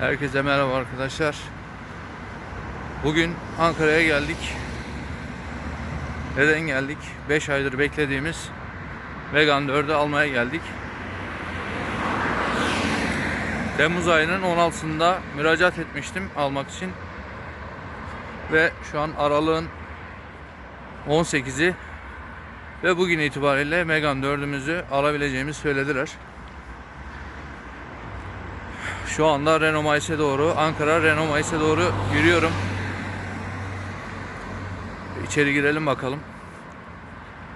Herkese merhaba arkadaşlar. Bugün Ankara'ya geldik. Neden geldik? 5 aydır beklediğimiz Vegan 4'ü almaya geldik. Temmuz ayının 16'sında müracaat etmiştim almak için. Ve şu an aralığın 18'i ve bugün itibariyle Megan 4'ümüzü alabileceğimizi söylediler. Şu anda Renault Mayıs'a doğru, Ankara Renault Mayıs'a doğru yürüyorum. İçeri girelim bakalım.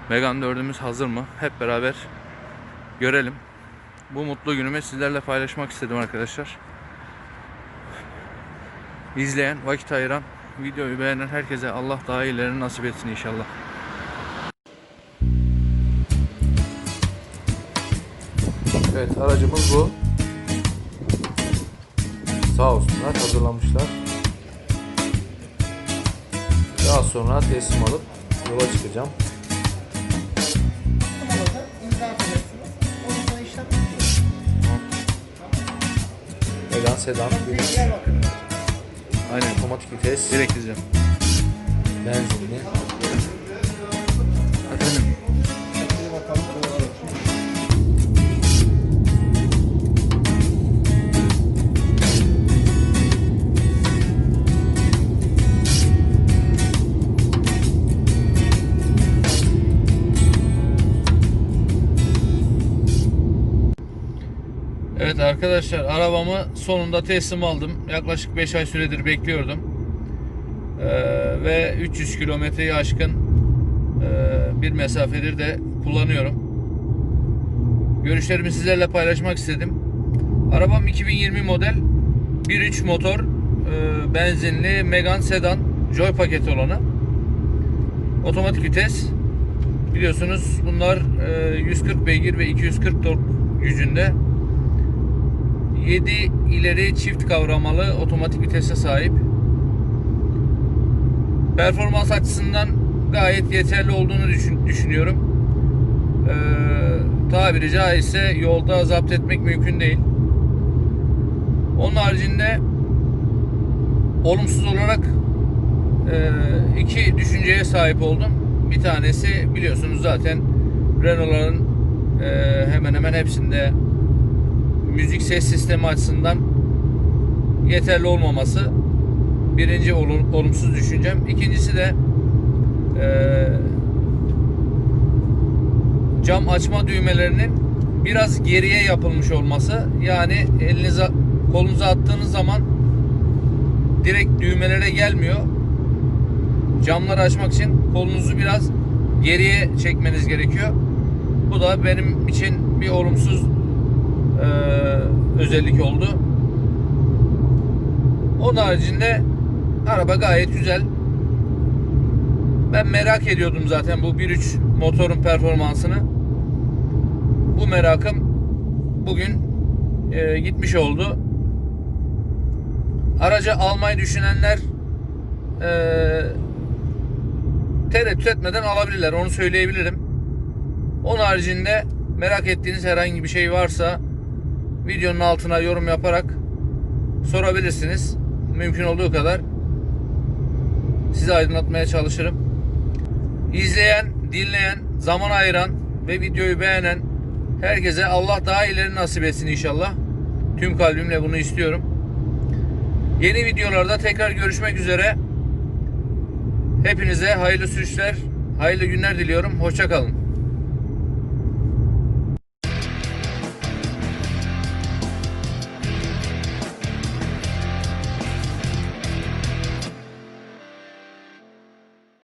Megan 4'ümüz hazır mı? Hep beraber görelim. Bu mutlu günümü sizlerle paylaşmak istedim arkadaşlar. İzleyen, vakit ayıran, videoyu beğenen herkese Allah daha iyilerini nasip etsin inşallah. Evet aracımız bu. Sağ olsunlar hazırlamışlar. Daha sonra teslim alıp yola çıkacağım. Sedan, bakın. aynen otomatik vites, direkt gideceğim. Benzinli. Evet arkadaşlar arabamı sonunda teslim aldım. Yaklaşık 5 ay süredir bekliyordum. Ee, ve 300 kilometreyi aşkın e, bir mesafedir de kullanıyorum. Görüşlerimi sizlerle paylaşmak istedim. Arabam 2020 model 1.3 motor e, benzinli Megan sedan Joy paketi olanı. Otomatik vites. Biliyorsunuz bunlar e, 140 beygir ve 240 tork gücünde. 7 ileri çift kavramalı otomatik vitese sahip. Performans açısından gayet yeterli olduğunu düşün- düşünüyorum. Ee, tabiri caizse yolda zapt etmek mümkün değil. Onun haricinde olumsuz olarak e, iki düşünceye sahip oldum. Bir tanesi biliyorsunuz zaten Renault'ların e, hemen hemen hepsinde ses sistemi açısından yeterli olmaması birinci olum- olumsuz düşüncem. İkincisi de eee, cam açma düğmelerinin biraz geriye yapılmış olması. Yani elinize kolunuza attığınız zaman direkt düğmelere gelmiyor. Camları açmak için kolunuzu biraz geriye çekmeniz gerekiyor. Bu da benim için bir olumsuz e, özellik oldu. Onun haricinde araba gayet güzel. Ben merak ediyordum zaten bu 1.3 motorun performansını. Bu merakım bugün e, gitmiş oldu. Aracı almayı düşünenler e, tereddüt etmeden alabilirler. Onu söyleyebilirim. Onun haricinde merak ettiğiniz herhangi bir şey varsa videonun altına yorum yaparak sorabilirsiniz. Mümkün olduğu kadar sizi aydınlatmaya çalışırım. İzleyen, dinleyen, zaman ayıran ve videoyu beğenen herkese Allah daha iyilerini nasip etsin inşallah. Tüm kalbimle bunu istiyorum. Yeni videolarda tekrar görüşmek üzere. Hepinize hayırlı sürüşler, hayırlı günler diliyorum. Hoşçakalın.